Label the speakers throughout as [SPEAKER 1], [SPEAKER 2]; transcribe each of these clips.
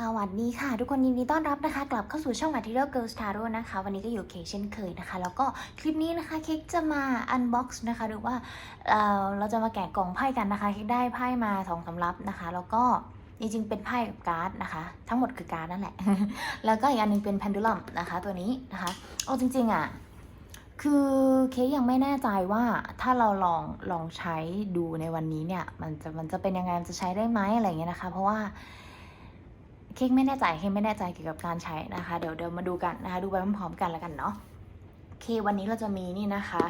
[SPEAKER 1] สวัสดีค่ะ ทุกคนยินดีต้อนรับนะคะ กลับเข้าสู่ช่อง Material Girls Tarot นะคะ วันนี้ก็อยู่เคเช่นเคยนะคะ แล้วก็คลิปนี้นะคะเค้กจะมา unbox นะคะหรือว่าเอ่อเราจะมาแกะกล่องไพ่กันนะคะเค้กได้ไพ่มาสองสำรับนะคะ แล้วก็จริงๆเป็นไพ่กับการ์ดนะคะ ทั้งหมดคือการ์ดนั่นแหละ แล้วก็อีกอันหนึงเป็น pendulum นะคะ ตัวนี้นะคะโอ้จริงๆอะคือเค้กยังไม่แน่ใจว่าถ้าเราลองลองใช้ดูในวันนี้เนี่ยมันจะมันจะเป็นยังไงมันจะใช้ได้ไหมอะไรเงี้ยนะคะ เพราะว่า เค้กไม่แน่ใจเค้กไม่แน่ใจเกี่ยวกับการใช้นะคะ เดี๋ยวเดี๋ยวมาดูกันนะคะ ดูไปพร้อมๆกันแล้วกันเนาะโอเควันนี้เราจะมีนี่นะคะ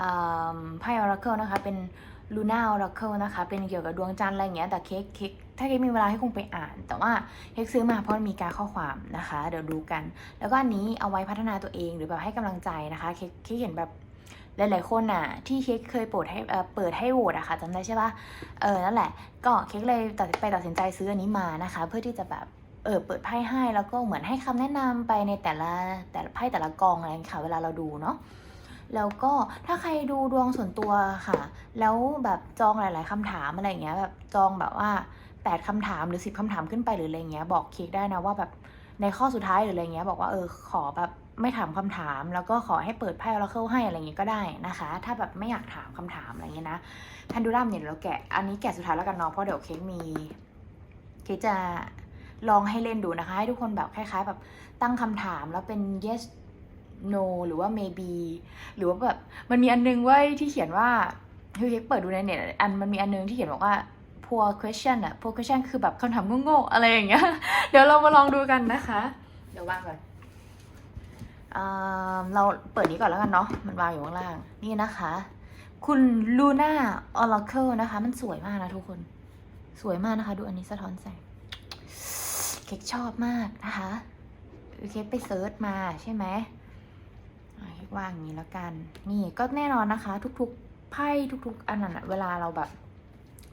[SPEAKER 1] อืมไพ่ Oracle นะคะ เป็น Luna Oracle นะคะ เป็นเกี่ยวกับดวงจันทร์อะไรอย่างเงี้ยแต่เค้กเค้กถ้าเค้กมีเวลาให้คงไปอ่าน แต่ว่าเค้กซื้อมาเพราะมีการข้อความนะคะ เดี๋ยวดูกัน แล้วก็อันนี้เอาไว้พัฒนาตัวเองหรือแบบให้กำลังใจนะคะ เค้กเค้กเห็นแบบ หลายๆคนน่ะที่เค้กเคยเปิดให้เปิดให้โหวตอะค่ะจำได้ใช่ปะเออนั่นแหละ ก็เค้กเลยตัดไปตัดสินใจซื้ออันนี้มานะคะ เพื่อที่จะแบบเออเปิดไพ่ให้แล้วก็เหมือนให้คำแนะนำไปในแต่ละแต่ละไพ่แต่ละกองอะไรอย่างเงี้ยค่ะ เวลาเราดูเนาะแล้วก็ถ้าใครดูดวงส่วนตัวค่ะ แล้วแบบจองหลาย ๆคำถามอะไรเงี้ยแบบจองแบบว่าแปดคำถามหรือสิบคำถามขึ้นไปหรืออะไรเงี้ยบอกเค้กได้นะว่าแบบในข้อสุดท้ายหรืออะไรเงี้ยบอกว่าเออขอแบบ ไม่ถามคำถามแล้วก็ขอให้เปิดไพ่เราเข้าให้อะไรเงี้ยก็ได้นะคะ ถ้าแบบไม่อยากถามคำถามอะไรเงี้ยนะแพนดูรัมเนี่ยเราแกะอันนี้แกะสุดท้ายแล้วกันเนาะเพราะเดี๋ยวเค้กมีเค้กจะลองให้เล่นดูนะคะ ให้ทุกคนแบบคล้าย ๆ แบบตั้งคำถามแล้วเป็น yes no หรือว่า maybe หรือว่าแบบมันมีอันนึงเว้ที่เขียนว่าคือเค้กเปิดดูในเน็ตอันมันมีอันนึงที่เขียนบอกว่า poor question อะ poor question คือแบบคำถามโง่ๆอะไรอย่างเงี้ยเดี๋ยวเรามาลองดูกันนะคะ เดี๋ยววางก่อน เราเปิดนี้ก่อนแล้วกันเนาะ มันวางอยู่ข้างล่าง นี่นะคะ คุณลูน่าออร์เคิลนะคะ มันสวยมากนะทุกคน สวยมากนะคะ ดูอันนี้สะท้อนแสง เค้กชอบมากนะคะเค้กไปเซิร์ชมาใช่ไหมเค้กวางอย่างนี้แล้วกัน นี่ก็แน่นอนนะคะ ทุกๆ ไพ่ทุก ๆ อันนั้นเวลาเราแบบ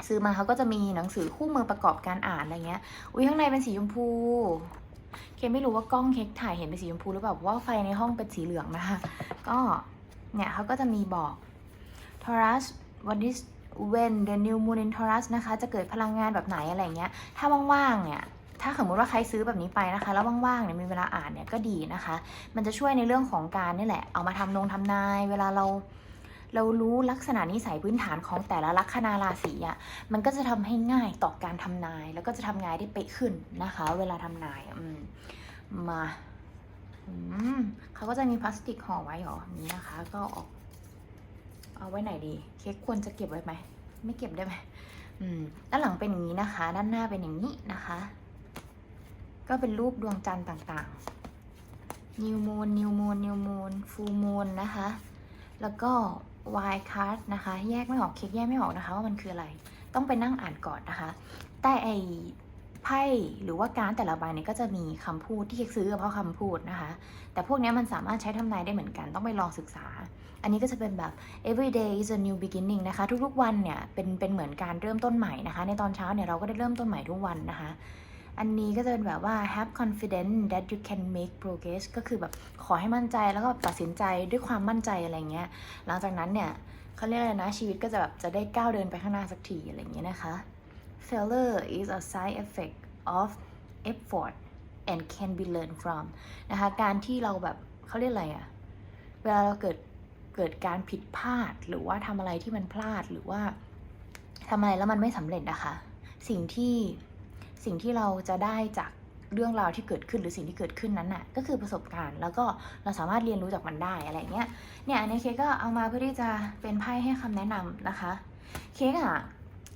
[SPEAKER 1] ซื้อมาเขาก็จะมีหนังสือคู่มือประกอบการอ่านอะไรเงี้ย อุ้ยข้างในเป็นสีชมพู เคไม่รู้ว่ากล้องเคกถ่ายเห็นเป็นสีชมพูหรือเปล่าเพราะว่าไฟในห้องเป็นสีเหลืองนะคะก็เนี่ยเขาก็จะมีบอก Taurus what is when the new moon in Taurus นะคะ จะเกิดพลังงานแบบไหนอะไรเงี้ย ถ้าว่างๆเนี่ยถ้าสมมติว่าใครซื้อแบบนี้ไปนะคะ แล้วว่างๆเนี่ยมีเวลาอ่านเนี่ยก็ดีนะคะ มันจะช่วยในเรื่องของการนี่แหละ เอามาทำนงทำนาย เวลาเรา เรารู้ลักษณะนิสัยพื้นฐานของแต่ละลัคนาราศีอะมันก็จะทำให้ง่ายต่อการทำนาย แล้วก็จะทำงานได้เป๊ะขึ้นนะคะ เวลาทำนายอืมมาอมเขาก็จะมีพลาสติกห่อไว้เหรอนี้นะคะ ก็ออกเอาไว้ไหนดี เค้กควรจะเก็บไว้ไหมไม่เก็บได้ไหมอืมด้านหลังเป็นอย่างนี้นะคะ ด้านหน้าเป็นอย่างนี้นะคะ ก็เป็นรูปดวงจันทร์ต่างๆ New Moon New Moon New Moon Full Moon นะคะ แล้วก็ w i Card นะคะ แยกไม่ออกเค้กแยกไม่ออกนะคะว่ามันคืออะไร ต้องไปนั่งอ่านก่อนนะคะ แต่ไอไพ่หรือว่าการแต่ละใบเนี่ยก็จะมีคำพูดที่เค้กซื้อเพราะคำพูดนะคะ แต่พวกนี้มันสามารถใช้ทำนายได้เหมือนกันต้องไปลองศึกษา อันนี้ก็จะเป็นแบบ every day is a new beginning นะคะ ทุกๆวันเนี่ยเป็นเป็นเหมือนการเริ่มต้นใหม่นะคะ ในตอนเช้าเนี่ยเราก็ได้เริ่มต้นใหม่ทุกวันนะคะ อันนี้ก็จะเป็นแบบว่า have confidence that you can make progress ก็คือแบบขอให้มั่นใจแล้วก็ตัดสินใจด้วยความมั่นใจอะไรเงี้ย หลังจากนั้นเนี่ยเขาเรียกอะไรนะ ชีวิตก็จะแบบจะได้ก้าวเดินไปข้างหน้าสักทีอะไรเงี้ยนะคะ failure is a side effect of effort and can be learned from นะคะ การที่เราแบบเขาเรียกอะไรอะเวลาเราเกิดเกิดการผิดพลาดหรือว่าทำอะไรที่มันพลาดหรือว่าทำอะไรแล้วมันไม่สำเร็จนะคะ สิ่งที่ สิ่งที่เราจะได้จากเรื่องราวที่เกิดขึ้นหรือสิ่งที่เกิดขึ้นนั้นน่ะก็คือประสบการณ์ แล้วก็เราสามารถเรียนรู้จากมันได้อะไรเงี้ยเนี่ยอันนี้เคกก็เอามาเพื่อที่จะเป็นไพ่ให้คำแนะนำนะคะ เค้กอะ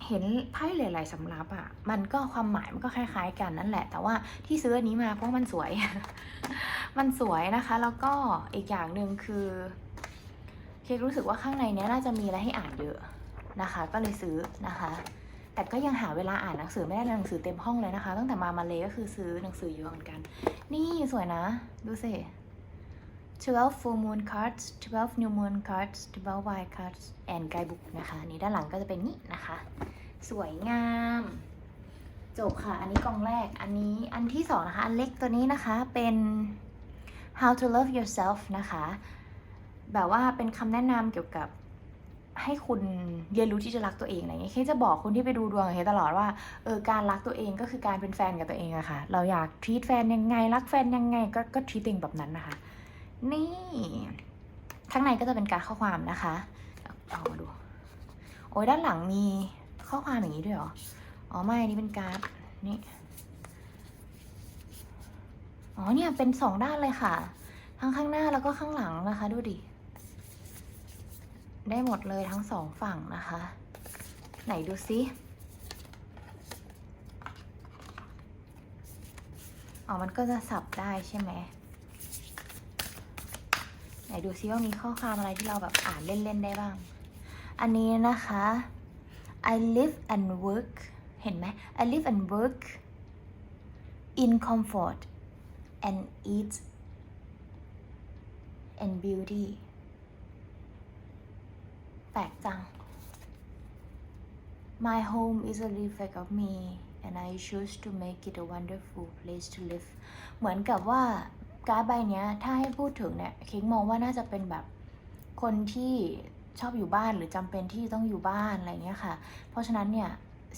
[SPEAKER 1] เห็นไพ่หลายๆสำรับอะมันก็ความหมายมันก็คล้าย ๆ กันนั่นแหละ แต่ว่าที่ซื้ออันนี้มาเพราะมันสวย มันสวยนะคะ แล้วก็อีกอย่างหนึ่งคือ เค้กรู้สึกว่าข้างในเนี้ยน่าจะมีอะไรให้อ่านเยอะนะคะ ก็เลยซื้อนะคะ แต่ก็ยังหาเวลาอ่านหนังสือไม่ได้หนังสือเต็มห้องเลยนะคะ ตั้งแต่มามาเลยก็คือซื้อหนังสือเยอะเหมือนกัน นี่สวยนะ ดูสิ 12 full moon cards 12 new moon cards 12 wild cards and guidebook นะคะนี่ด้านหลังก็จะเป็นนี่นะคะ สวยงาม จบค่ะ อันนี้กล่องแรก อันนี้อันที่สองนะคะ อันเล็กตัวนี้นะคะเป็น how to love yourself นะคะ แบบว่าเป็นคำแนะนำเกี่ยวกับ ให้คุณเรียนรู้ที่จะรักตัวเองอะไรเงี้ยเคจะบอกคนที่ไปดูดวงกับเคตลอดว่าเออการรักตัวเองก็คือการเป็นแฟนกับตัวเองอะค่ะ เราอยากทีตแฟนยังไง รักแฟนยังไง ก็ก็ทีตเองแบบนั้นนะคะ นี่ข้างในก็จะเป็นการข้อความนะคะเอามาดู โอ้ยด้านหลังมีข้อความอย่างนี้ด้วยเหรออ๋อไม่นนี่เป็นการ์ดนี่อ๋อเนี่ยเป็นสองด้านเลยค่ะ ทั้งข้างหน้าแล้วก็ข้างหลังนะคะ ดูดิ ได้หมดเลยทั้งสองฝั่งนะคะ ไหนดูซิอ๋อ มันก็จะสับได้ใช่ไหม ไหนดูซิว่ามีข้อความอะไรที่เราแบบอ่านเล่น ๆ ได้บ้าง อันนี้นะคะ I live and work เห็นไหม I live and work in comfort and eat and beauty ปลกจัง My home is a reflect of me and I choose to make it a wonderful place to live เหมือนกับว่าการ์ดใบเนี้ยถ้าให้พูดถึงเนี่ยเค้กมองว่าน่าจะเป็นแบบคนที่ชอบอยู่บ้านหรือจำเป็นที่ต้องอยู่บ้านอะไรเงี้ยค่ะ เพราะฉะนั้นเนี่ย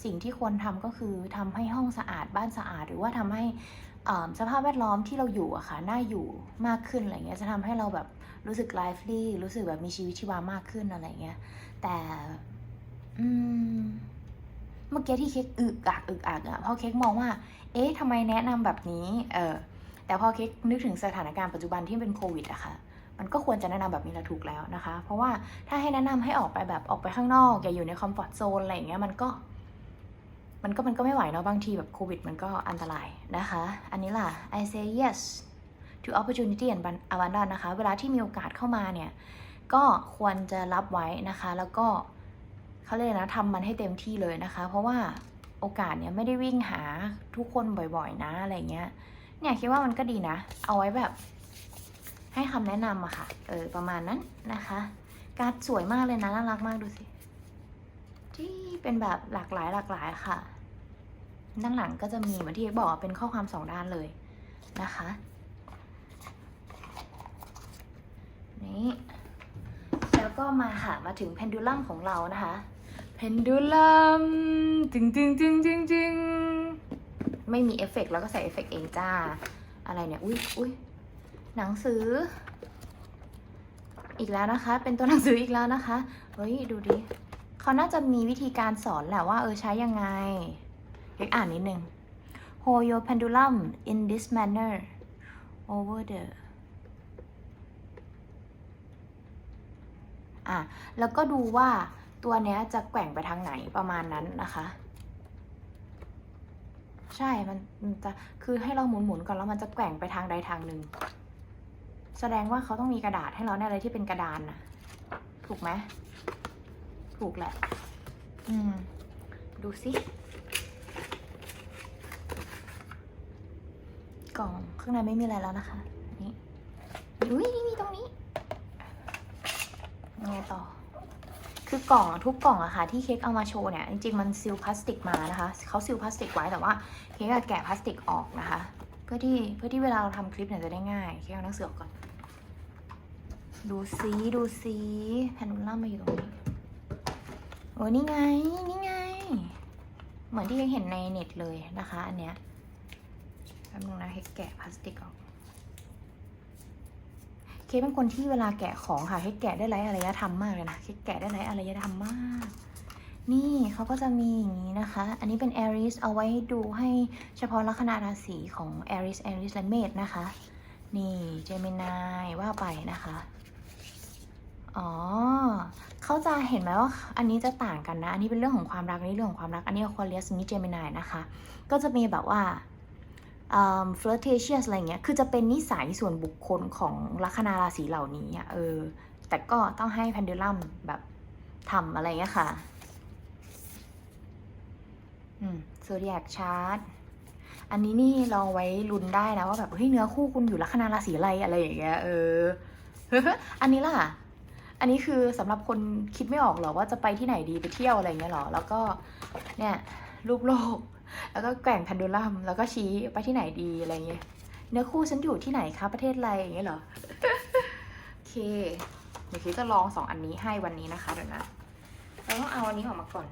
[SPEAKER 1] สิ่งที่ควรทำก็คือทำให้ห้องสะอาดบ้านสะอาด หรือว่าทำให้ สภาพแวดล้อมที่เราอยู่อะค่ะน่าอยู่มากขึ้นอะไรเงี้ยจะทำให้เราแบบรู้สึก lively รู้สึกแบบมีชีวิตชีวามากขึ้นอะไรเงี้ยแต่เมื่อกี้ที่เค้กอึกอักอึกอักอะเพราะเค้กมองว่า เอ๊ะทำไมแนะนำแบบนี้ เออแต่พอเค้กนึกถึงสถานการณ์ปัจจุบันที่เป็นโควิดอะค่ะมันก็ควรจะแนะนำแบบนี้แหละถูกแล้วนะคะ เพราะว่าถ้าให้แนะนำให้ออกไปแบบออกไปข้างนอกอย่าอยู่ในคอมฟอร์ทโซนอะไรอย่างเงี้ยมันก็ มันก็มันก็ไม่ไหวเนาะบางทีแบบโควิดมันก็อันตรายนะคะ อันนี้ล่ะ I say yes to opportunity and abundance นะคะ เวลาที่มีโอกาสเข้ามาเนี่ย ก็ควรจะรับไว้นะคะ แล้วก็เขาเรียกนะทำมันให้เต็มที่เลยนะคะ เพราะว่าโอกาสเนี่ยไม่ได้วิ่งหาทุกคนบ่อยๆ นะอะไรเงี้ย เนี่ยคิดว่ามันก็ดีนะ เอาไว้แบบ ให้คำแนะนำอะค่ะ เออประมาณนั้นนะคะ การ์ดสวยมากเลยนะน่ารักมากดูสิที่เป็นแบบหลากหลายหลากหลายค่ะ ด้านหลังก็จะมีเหมือนที่เอกบอกอะเป็นข้อความสองด้านเลยนะคะ นี่แล้วก็มาค่ะมาถึงเพนดูลัมของเรานะคะ เพนดูลัมจึงจึงจึงจึงจึงไม่มีเอฟเฟกต์แล้วก็ใส่เอฟเฟกต์เองจ้า อะไรเนี่ย อุ้ยอุ้ยหนังสือ อีกแล้วนะคะ เป็นตัวหนังสืออีกแล้วนะคะ เฮ้ย ดูดิ เขาน่าจะมีวิธีการสอนแหละว่าเออใช้ยังไง เล็กอ่านนิดนึง Hold your pendulum in this manner over the อะ แล้วก็ดูว่าตัวเนี้ยจะแกว่งไปทางไหนประมาณนั้นนะคะ ใช่มันจะคือให้เราหมุนหมุนๆก่อนแล้วมันจะแกว่งไปทางใดทางหนึ่ง แสดงว่าเขาต้องมีกระดาษให้เราแน่เลยที่เป็นกระดานนะถูกไหม ถูกแหละ อืม ดูสิ กล่อง ข้างในไม่มีอะไรแล้วนะคะ นี่ อุ้ยนี่มีตรงนี้ยังไงต่อ คือกล่องทุกกล่องอะค่ะที่เค้กเอามาโชว์เนี่ย จริงๆมันซีลพลาสติกมานะคะเขาซีลพลาสติกไว้แต่ว่าเค้กอะแกะพลาสติกออกนะคะ เพื่อที่เพื่อที่เวลาเราทำคลิปเนี่ยจะได้ง่ายเค้กเอาหนังสือออกก่อน ดูซีดูซีแผ่นนูล่ามาอยู่ตรงนี้โอ้นี่ไงนี่ไง เหมือนที่เค้กเห็นในเน็ตเลยนะคะ อันเนี้ย ป๊บนึงนะเค้แกะพลาสติกออก เคกเป็นคนที่เวลาแกะของค่ะเคกแกะได้ไร้อารยธรรมมากเลยนะเคกแกะได้ไร้อารยธรรมมาก นี่เขาก็จะมีอย่างนี้นะคะ อันนี้เป็น Aries เอาไว้ดูให้เฉพาะลัคนาราศีของ Aries Aries และเมษนะคะ นี่ Gemini ว่าไปนะคะอ๋อ เขาจะเห็นไหมว่าอันนี้จะต่างกันนะ อันนี้เป็นเรื่องของความรักอันนี้เรื่องของความรัก อันนี้ Aquarius อันนี้ Gemini นะคะ ก็จะมีแบบว่า ฟล i ร์ t เชียสอะไรเงี้ย คือจะเป็นนิสัยส่วนบุคคลของลัคนาราศีเหล่านี้เออ แต่ก็ต้องให้ p พนด l ลัมแบบทำอะไรเงี้ยค่ะ อืม zodiac chart อันนี้นี่เราไว้ลุ้นได้นะว่าแบบเฮ้ยเนื้อคู่คุณอยู่ลัคนาราศีอะไรอะไรอย่างเงี้ยเออ อันนี้ล่ะ อันนี้คือสำหรับคนคิดไม่ออกหรอว่าจะไปที่ไหนดีไปเที่ยวอะไรเงี้ยหรอ แล้วก็เนี่ยรูปโลก แล้วก็แกว่งแพนดูลัมแล้วก็ชี้ไปที่ไหนดีอะไรเงี้ยเนื้อคู่ฉันอยู่ที่ไหนคะประเทศอะไรอย่างเงี้ยเหรอโอเคเดี๋ยวคิดจะลองสองอันนี้ให้วันนี้นะคะเดี๋ยวนะเราต้องเอาอันนี้ออกมาก่อน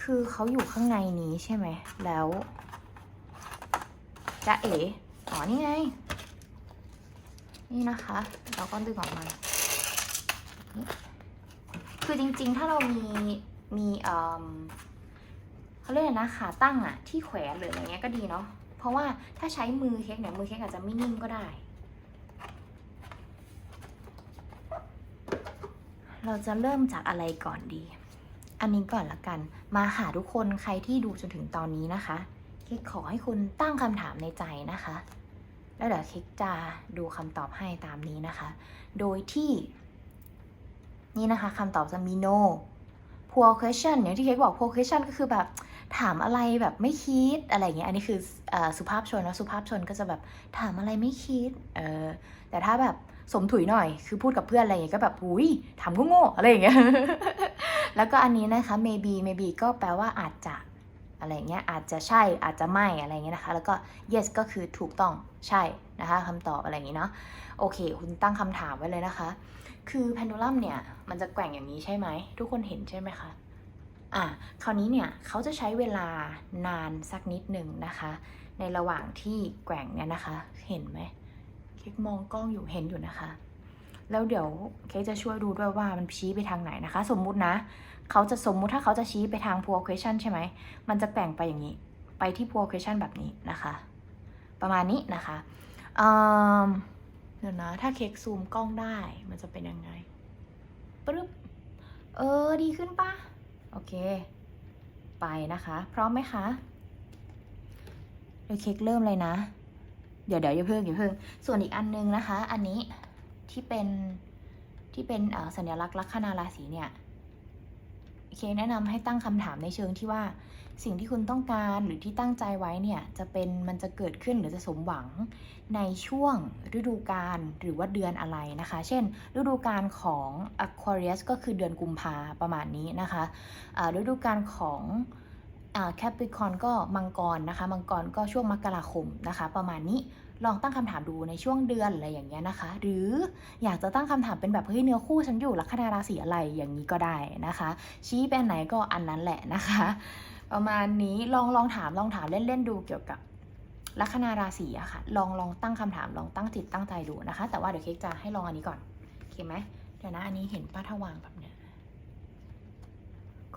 [SPEAKER 1] คือเขาอยู่ข้างในนี้ใช่ไหมแล้วจะเอ๋อ๋อนี่ไง นี่นะคะ เราก็ดึงออกมา คือจริงๆ ถ้าเรามีมีเอ่อ เขาเรียกอะไรนะขาตั้งอะที่แขวนหรืออะไรเงี้ยก็ดีเนาะเพราะว่าถ้าใช้มือเค้กเนี่ยมือเค้กอาจจะไม่นิ่งก็ได้ เราจะเริ่มจากอะไรก่อนดี อันนี้ก่อนละกัน มาหาทุกคนใครที่ดูจนถึงตอนนี้นะคะเค้กขอให้คุณตั้งคำถามในใจนะคะ แล้วเดี๋ยวเค้กจะดูคำตอบให้ตามนี้นะคะ โดยที่นี่นะคะคำตอบจะมี no poor question อย่างที่เค้กบอก poor question ก็คือแบบ ถามอะไรแบบไม่คิดอะไรเงี้ยอันนี้คืออสุภาพชนนะสุภาพชนก็จะแบบถามอะไรไม่คิดเออแต่ถ้าแบบสมถุยหน่อย คือพูดกับเพื่อนอะไรเงี้ยก็แบบอุ้ยถามก็โง่อะไรเงี้ยแล้วก็อันนี้นะคะ maybe maybe ก็แปลว่าอาจจะอะไรเงี้ยอาจจะใช่อาจจะไม่อะไรเงี้ยนะคะ แล้วก็ yes ก็คือถูกต้องใช่นะคะคำตอบอะไรอย่างงี้เนาะโอเค คุณตั้งคำถามไว้เลยนะคะ คือ pendulum เนี่ย มันจะแกว่งอย่างนี้ใช่ไหม ทุกคนเห็นใช่ไหมคะ อะคราวนี้เนี่ยเขาจะใช้เวลานานสักนิดหนึ่งนะคะ ในระหว่างที่แกว่งเนี่ยนะคะ เห็นไหมเค้กมองกล้องอยู่เห็นอยู่นะคะ แล้วเดี๋ยวเค้กจะช่วยดูด้วยว่ามันชี้ไปทางไหนนะคะ สมมุตินะเขาจะสมมุติถ้าเขาจะชี้ไปทาง poor question ใช่ไหม มันจะแกว่งไปอย่างนี้ ไปที่ poor question แบบนี้นะคะ ประมาณนี้นะคะเดี๋ยวนะ ถ้าเค้กซูมกล้องได้มันจะเป็นยังไงปึ๊บเออ ดีขึ้นปะ โอเค ไปนะคะ พร้อมไหมคะเดี๋ยวเค้กเริ่มเลยนะ เดี๋ยวเดี๋ยวอย่าเพิ่งอย่าเพิ่ง ส่วนอีกอันนึงนะคะ อันนี้ที่เป็นที่เป็นสัญลักษณ์ลัคนาราศีเนี่ยเคกแนะนำให้ตั้งคำถามในเชิงที่ว่า สิ่งที่คุณต้องการหรือที่ตั้งใจไว้เนี่ยจะเป็นมันจะเกิดขึ้นหรือจะสมหวังในช่วงฤดูกาลหรือว่าเดือนอะไรนะคะ เช่น ฤดูกาลของ Aquarius ก็คือเดือนกุมภาประมาณนี้นะคะฤดูกาลของแคปิคอนก็มังกรนะคะ มังกรก็ช่วงมกราคมนะคะ ประมาณนี้ลองตั้งคำถามดูในช่วงเดือนอะไรอย่างเงี้ยนะคะ หรืออยากจะตั้งคำถามเป็นแบบเฮ้ยเนื้อคู่ฉันอยู่ลัคนาราศีอะไรอย่างนี้ก็ได้นะคะ ชี้ไปอันไหนก็อันนั้นแหละนะคะ ประมาณนี้ลองลองถามลองถามเล่นๆดูเกี่ยวกับลัคนาราศีอะค่ะ ลองลองตั้งคำถามลองตั้งจิตตั้งใจดูนะคะ แต่ว่าเดี๋ยวเค้กจะให้ลองอันนี้ก่อนโอเคไหมเดี๋ยวนะอันนี้เห็นป้าทวางแบบเนี้ย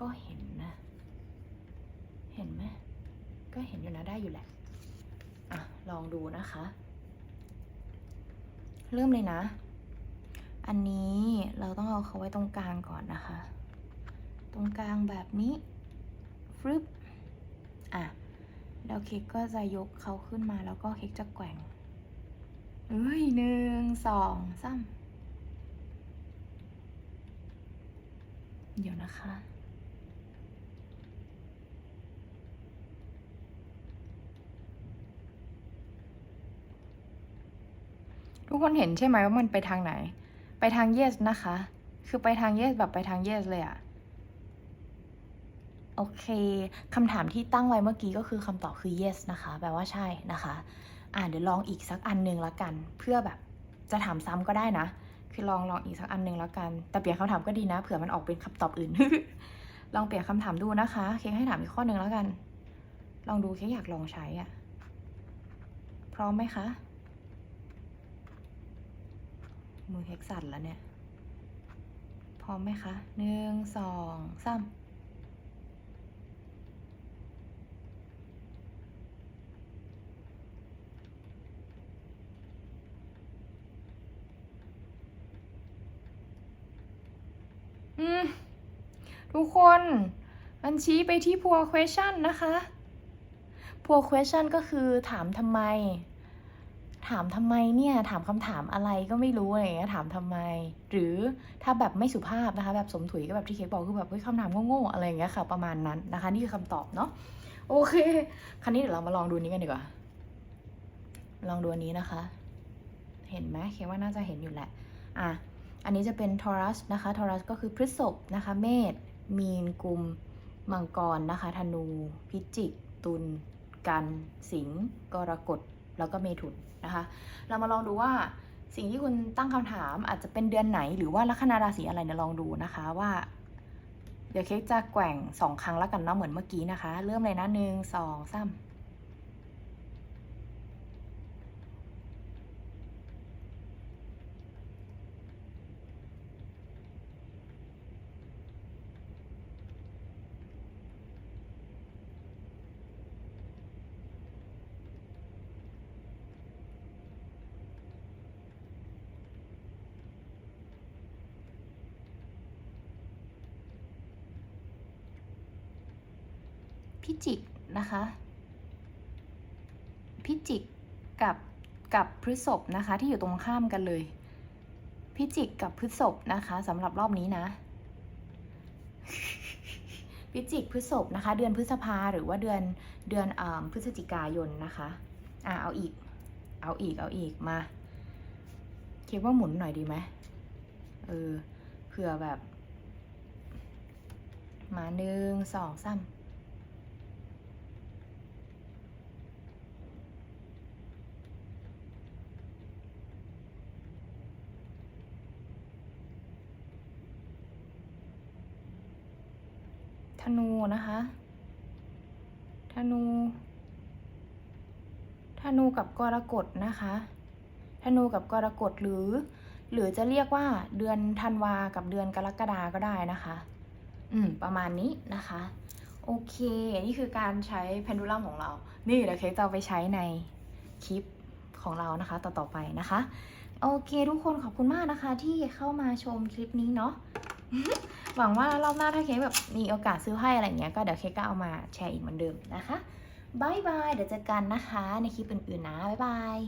[SPEAKER 1] ก็เห็นนะ เห็นไหมก็เห็นอยู่นะได้อยู่แหละอะลองดูนะคะ เริ่มเลยนะ อันนี้เราต้องเอาเขาไว้ตรงกลางก่อนนะคะ ตรงกลางแบบนี้ ฟึบอะแล้วเค้กก็จะยกเขาขึ้นมาแล้วก็เค้กจะแกว่งเอ้ยหนึ่งสองสามเดี๋ยวนะคะ ทุกคนเห็นใช่ไหมว่ามันไปทางไหน ไปทาง yes นะคะ คือไปทาง yes แบบไปทาง yes เลยอะ โอเคคำถามที่ตั้งไว้เมื่อกี้ก็คือคำตอบคือ yes นะคะ แปลว่าใช่นะคะ อ่าเดี๋ยวลองอีกสักอันหนึ่งละกัน เพื่อแบบจะถามซ้ำก็ได้นะ คือลองลองอีกสักอันหนึ่งละกัน แต่เปลี่ยนคำถามก็ดีนะ เผื่อมันออกเป็นคำตอบอื่น ลองเปลี่ยนคำถามดูนะคะ เค้กให้ถามอีกข้อหนึ่งแล้วกัน ลองดูเค้กอยากลองใช้อะพร้อมไหมคะ มือเฮกสั่นแล้วเนี่ย พร้อมไหมคะหนึ่งสองสาม ทุกคน มันชี้ไปที่ poor question นะคะ poor question ก็คือถามทำไม ถามทำไมเนี่ย ถามคำถามอะไรก็ไม่รู้อะไรอย่างเงี้ยถามทำไม หรือถ้าแบบไม่สุภาพนะคะ แบบสมถุยก็แบบที่เคบอกคือแบบเฮ้ยคำถามโง่ๆอะไรอย่างเงี้ยค่ะ ประมาณนั้นนะคะ นี่คือคำตอบเนาะโอเคคราวนี้เดี๋ยวเรามาลองดูนี้กันดีกว่า ลองดูอันนี้นะคะ เห็นไหมเคว่าน่าจะเห็นอยู่แหละ อะ อันนี้จะเป็นทอรัสนะคะทอรัสก็คือพฤษภนะคะ เมษมีนกุม มังกรนะคะ ธนู พิจิก ตุล กัน สิงห์กรกฎ แล้วก็เมถุนนะคะ เรามาลองดูว่าสิ่งที่คุณตั้งคำถามอาจจะเป็นเดือนไหนหรือว่าลัคนาราศีอะไรเนี่ยลองดูนะคะว่า เดี๋ยวเค้กจะแกว่งสองครั้งแล้วกันเนาะเหมือนเมื่อกี้นะคะ เริ่มเลยนะหนึ่งสองสามพิ จิกนะคะ พิจิกกับกับพฤษภนะคะ ที่อยู่ตรงข้ามกันเลย พิจิกกับพฤษภนะคะสำหรับรอบนี้นะ พิจิกพฤษภนะคะ เดือนพฤษภาหรือว่าเดือนเดือนอพฤศจิกายนนะคะอ่าเอาอีก เอาอีกเอาอีกมาคิดว่าหมุนหน่อยดีไหมเออเผื่อแบบ มาหนึ่งสองสาม ธนูนะคะ ธนู ธนูกับกรกฎนะคะ ธนูกับกรกฎหรือ หรือจะเรียกว่าเดือนธันวากับเดือนกรกฎาก็ได้นะคะ อืม ประมาณนี้นะคะ โอเค นี่คือการใช้เพนดูลัมของเรา นี่เดี๋ยวเค้กจะเอาไปใช้ในคลิปของเรานะคะ ต่อๆไปนะคะ โอเคทุกคนขอบคุณมากนะคะที่เข้ามาชมคลิปนี้เนาะ หวังว่ารอบหน้าถ้าเค้กแบบมีโอกาสซื้อให้อะไรเงี้ยก็เดี๋ยวเค้กก็เอามาแชร์อีกเหมือนเดิมนะคะบายบายเดี๋ยวเจอกันนะคะ ในคลิปอื่นๆนะบายบาย